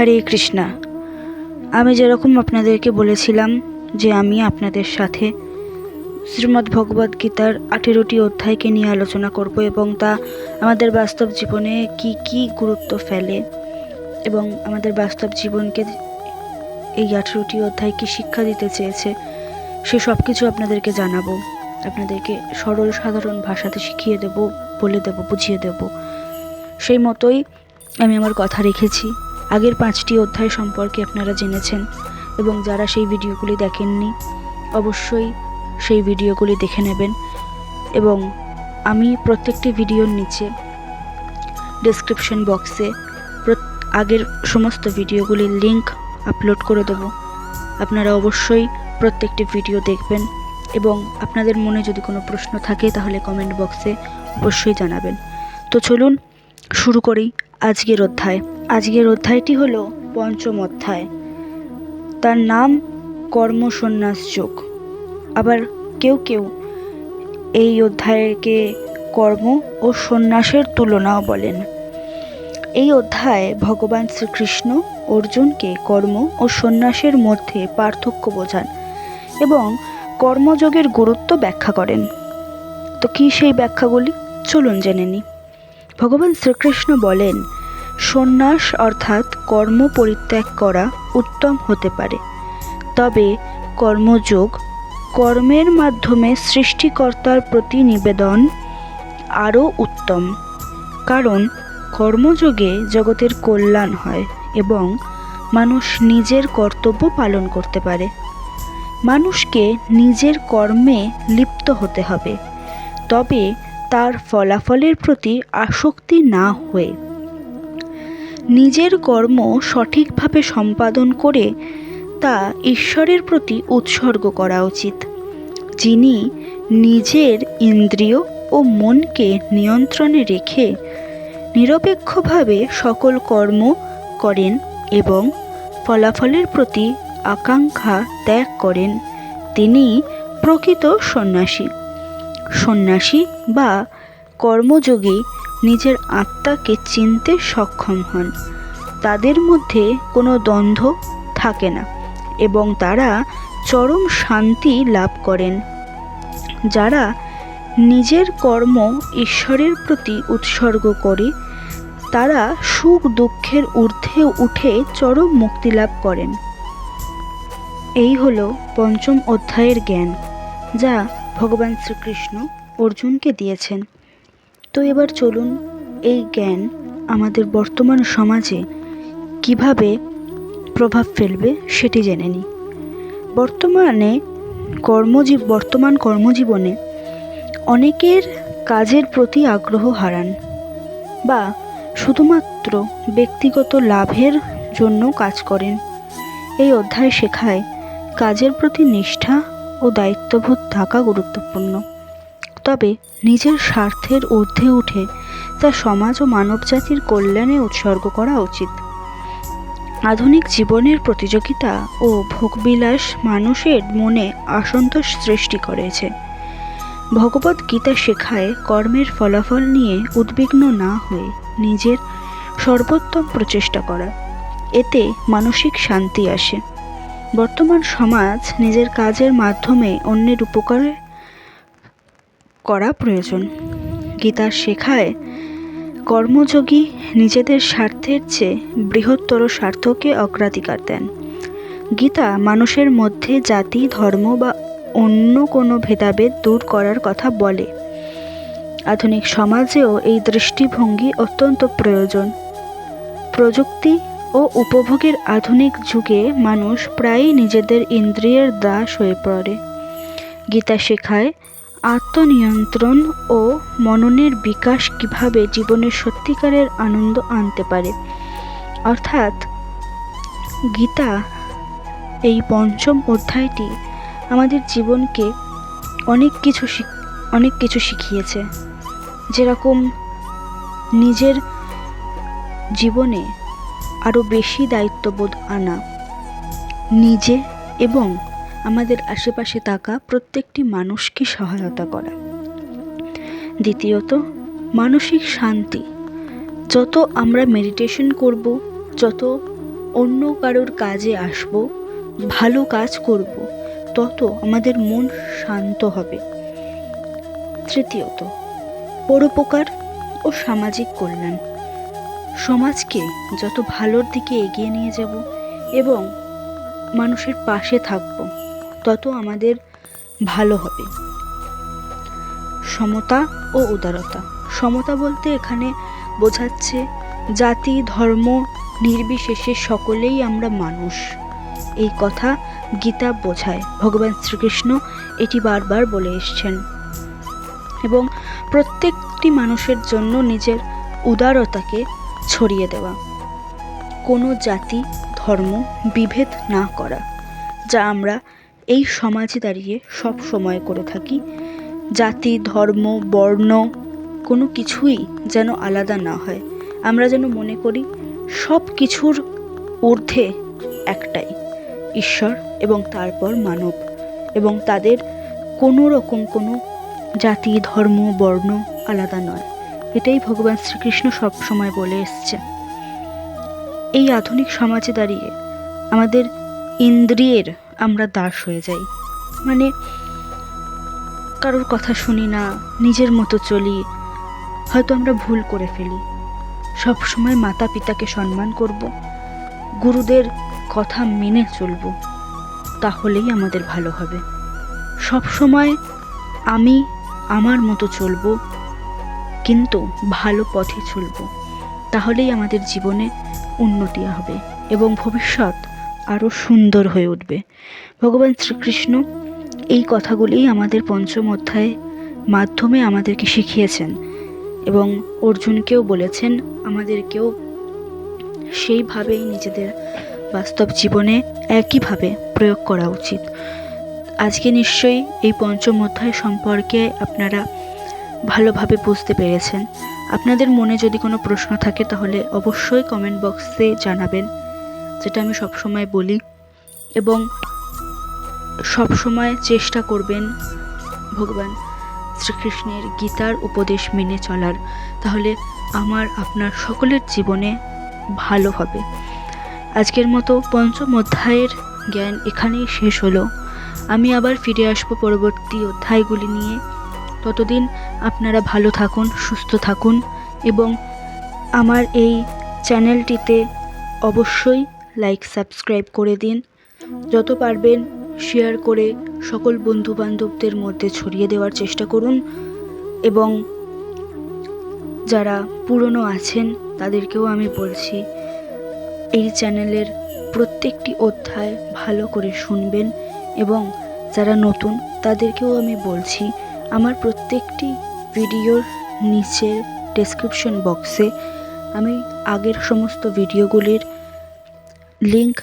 হরে কৃষ্ণা। আমি যেরকম আপনাদেরকে বলেছিলাম যে আমি আপনাদের সাথে শ্রীমদ্ ভগবদ্ গীতার আঠেরোটি অধ্যায়কে নিয়ে আলোচনা করব এবং তা আমাদের বাস্তব জীবনে কি কি গুরুত্ব ফেলে এবং আমাদের বাস্তব জীবনকে এই আঠেরোটি অধ্যায় কি শিক্ষা দিতে চেয়েছে, সে সব কিছু আপনাদেরকে জানাব। আপনাদেরকে সরল সাধারণ ভাষাতে শিখিয়ে দেব, বলে দেব, বুঝিয়ে দেব। সেই মতোই আমি আমার কথা রেখেছি। আগের পাঁচটি অধ্যায় সম্পর্কে আপনারা জেনেছেন এবং যারা সেই ভিডিওগুলি দেখেননি, অবশ্যই সেই ভিডিওগুলি দেখে নেবেন এবং আমি প্রত্যেকটি ভিডিওর নিচে ডেসক্রিপশন বক্সে আগের সমস্ত ভিডিওগুলির লিংক আপলোড করে দেবো। আপনারা অবশ্যই প্রত্যেকটি ভিডিও দেখবেন এবং আপনাদের মনে যদি কোনো প্রশ্ন থাকে তাহলে কমেন্ট বক্সে অবশ্যই জানাবেন। তো চলুন শুরু করি আজকের অধ্যায়। আজকের অধ্যায়টি হল পঞ্চম অধ্যায়। তার নাম কর্মসন্ন্যাস যোগ। আবার কেউ কেউ এই অধ্যায়কে কর্ম ও সন্ন্যাসের তুলনাও বলেন। এই অধ্যায়ে ভগবান শ্রীকৃষ্ণ অর্জুনকে কর্ম ও সন্ন্যাসের মধ্যে পার্থক্য বোঝান এবং কর্মযোগের গুরুত্ব ব্যাখ্যা করেন। তো কী সেই ব্যাখ্যাগুলি? চলুন জেনে নিই ভগবান শ্রীকৃষ্ণ বলেন সন্ন্যাস অর্থাৎ কর্ম পরিত্যাগ করা উত্তম হতে পারে। তবে কর্মযোগ, কর্মের মাধ্যমে সৃষ্টিকর্তার প্রতি নিবেদন আরও উত্তম। কারণ কর্মযোগে জগতের কল্যাণ হয় এবং মানুষ নিজের কর্তব্য পালন করতে পারে। মানুষকে নিজের কর্মে লিপ্ত হতে হবে। তবে তার ফলাফলের প্রতি আসক্তি না হয়ে নিজের কর্ম সঠিকভাবে সম্পাদন করে তা ঈশ্বরের প্রতি উৎসর্গ করা উচিত। যিনি নিজের ইন্দ্রিয় ও মনকে নিয়ন্ত্রণে রেখে নিরপেক্ষভাবে সকল কর্ম করেন এবং ফলাফলের প্রতি আকাঙ্ক্ষা ত্যাগ করেন, তিনি প্রকৃত সন্ন্যাসী। সন্ন্যাসী বা কর্মযোগী নিজের আত্মাকে চিনতে সক্ষম হন। তাদের মধ্যে কোনো দ্বন্দ্ব থাকে না এবং তারা চরম শান্তি লাভ করেন। যারা নিজের কর্ম ঈশ্বরের প্রতি উৎসর্গ করে, তারা সুখ দুঃখের ঊর্ধ্বে উঠে চরম মুক্তি লাভ করেন। এই হলো পঞ্চম অধ্যায়ের জ্ঞান, যা ভগবান শ্রীকৃষ্ণ অর্জুনকে দিয়েছেন। তো এবার চলুন এই জ্ঞান আমাদের বর্তমান সমাজে কীভাবে প্রভাব ফেলবে সেটি জেনে নিই। বর্তমানে কর্মজীব, বর্তমান কর্মজীবনে অনেকের কাজের প্রতি আগ্রহ হারান বা শুধুমাত্র ব্যক্তিগত লাভের জন্য কাজ করেন। এই অধ্যায় শেখায় কাজের প্রতি নিষ্ঠা ও দায়িত্ববোধ থাকা গুরুত্বপূর্ণ। তবে নিজের স্বার্থের ঊর্ধ্বে উঠে তা সমাজ ও মানবজাতির কল্যাণে উৎসর্গ করা উচিত। আধুনিক জীবনের প্রতিযোগিতা ও ভোগবিলাস মানুষের মনে অসন্তোষ সৃষ্টি করেছে। ভগবত গীতা শেখায় কর্মের ফলাফল নিয়ে উদ্বিগ্ন না হয়ে নিজের সর্বোত্তম প্রচেষ্টা করা। এতে মানসিক শান্তি আসে। বর্তমান সমাজ নিজের কাজের মাধ্যমে অন্যের উপকারে করা প্রয়োজন। গীতা শেখায়, কর্মযোগী নিজেদের স্বার্থের চেয়ে বৃহত্তর স্বার্থকে অগ্রাধিকার দেন। গীতা মানুষের মধ্যে জাতি, ধর্ম বা অন্য কোনো ভেদাভেদ দূর করার কথা বলে। আধুনিক সমাজেও এই দৃষ্টিভঙ্গি অত্যন্ত প্রয়োজন। প্রযুক্তি ও উপভোগের আধুনিক যুগে মানুষ প্রায়ই নিজেদের ইন্দ্রিয়ের দাস হয়ে পড়ে। গীতা শেখায় আত্মনিয়ন্ত্রণ ও মননের বিকাশ কীভাবে জীবনের সত্যিকারের আনন্দ আনতে পারে? অর্থাৎ, গীতা এই পঞ্চম অধ্যায়টি আমাদের জীবনকে অনেক কিছু অনেক কিছু শিখিয়েছে। যেরকম নিজের জীবনে আরও বেশি দায়িত্ববোধ আনা, নিজে এবং আমাদের আশেপাশে থাকা প্রত্যেকটি মানুষকে সহায়তা করা। দ্বিতীয়ত, মানসিক শান্তি। যত আমরা মেডিটেশন করব, যত অন্য কারোর কাজে আসব, ভালো কাজ করব, তত আমাদের মন শান্ত হবে। তৃতীয়ত, পরোপকার ও সামাজিক কল্যাণ। সমাজকে যত ভালোর দিকে এগিয়ে নিয়ে যাব এবং মানুষের পাশে থাকব। তত আমাদের ভালো হবে। সমতা ও উদারতা। সমতা বলতে এখানে বোঝাচ্ছে জাতি, ধর্ম, নির্বিশেষে সকলেই আমরা মানুষ। এই কথা গীতা বোঝায়। ভগবান শ্রীকৃষ্ণ এটি বারবার বলে এসছেন। এবং প্রত্যেকটি মানুষের জন্য নিজের উদারতাকে ছড়িয়ে দেওয়া। কোনো জাতি, ধর্ম বিভেদ না করা, যা আমরা এই সমাজে দাঁড়িয়ে সব সময় করে থাকি। জাতি, ধর্ম, বর্ণ, কোনো কিছুই যেন আলাদা না হয়। আমরা যেন মনে করি সব কিছুর ঊর্ধ্বে একটাই, ঈশ্বর এবং তারপর মানব। এবং তাদের কোনো রকম কোনো জাতি, ধর্ম, বর্ণ আলাদা নয়। এটাই ভগবান শ্রীকৃষ্ণ সব সময় বলে এসছে। এই আধুনিক সমাজে দাঁড়িয়ে আমাদের ইন্দ্রিয়ের আমরা দাস হয়ে যাই। মানে কারোর কথা শুনি না, নিজের মতো চলি, হয়তো আমরা ভুল করে ফেলি। সব সময় মাতা পিতাকে সম্মান করব, গুরুদের কথা মেনে চলব, তাহলেই আমাদের ভালো হবে। সব সময় আমি আমার মতো চলবো, কিন্তু ভালো পথে চলবো, তাহলেই আমাদের জীবনে উন্নতি হবে এবং ভবিষ্যৎ আরও সুন্দর হয়ে উঠবে। ভগবান শ্রীকৃষ্ণ এই কথাগুলি আমাদের পঞ্চম অধ্যায় মাধ্যমে আমাদেরকে শিখিয়েছেন এবং অর্জুনকেও বলেছেন, আমাদেরকেও সেইভাবেই নিজেদের বাস্তব জীবনে একইভাবে প্রয়োগ করা উচিত। আজকে নিশ্চয়ই এই পঞ্চম অধ্যায় সম্পর্কে আপনারা ভালোভাবে বুঝতে পেরেছেন। আপনাদের মনে যদি কোনো প্রশ্ন থাকে তাহলে অবশ্যই কমেন্ট বক্সে জানাবেন। যেটা আমি সবসময় বলি এবং সব সময় চেষ্টা করবেন ভগবান শ্রীকৃষ্ণের গীতার উপদেশ মেনে চলার। তাহলে আমার, আপনার সকলের জীবনে ভালো হবে। আজকের মতো পঞ্চম অধ্যায়ের জ্ঞান এখানেই শেষ হলো। আমি আবার ফিরে আসব পরবর্তী অধ্যায়গুলি নিয়ে। ততদিন আপনারা ভালো থাকুন, সুস্থ থাকুন এবং আমার এই চ্যানেলটিতে অবশ্যই লাইক সাবস্ক্রাইব করে দিন। যত পারবেন শেয়ার করে সকল বন্ধু বান্ধবদের মধ্যে ছড়িয়ে দেওয়ার চেষ্টা করুন। এবং যারা পুরনো আছেন, তাদেরকেও আমি বলছি, এই চ্যানেলের প্রত্যেকটি অধ্যায় ভালো করে শুনবেন। এবং যারা নতুন, তাদেরকেও আমি বলছি, আমার প্রত্যেকটি ভিডিওর নিচের ডেসক্রিপশন বক্সে আমি আগের সমস্ত ভিডিওগুলির লিংক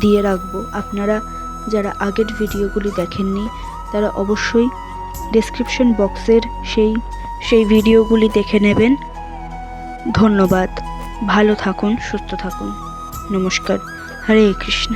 দিয়ে রাখব। আপনারা যারা আগের ভিডিওগুলি দেখেননি, তারা অবশ্যই ডেসক্রিপশন বক্সের সেই সেই ভিডিওগুলি দেখে নেবেন। ধন্যবাদ। ভালো থাকুন, সুস্থ থাকুন। নমস্কার। হরে কৃষ্ণ।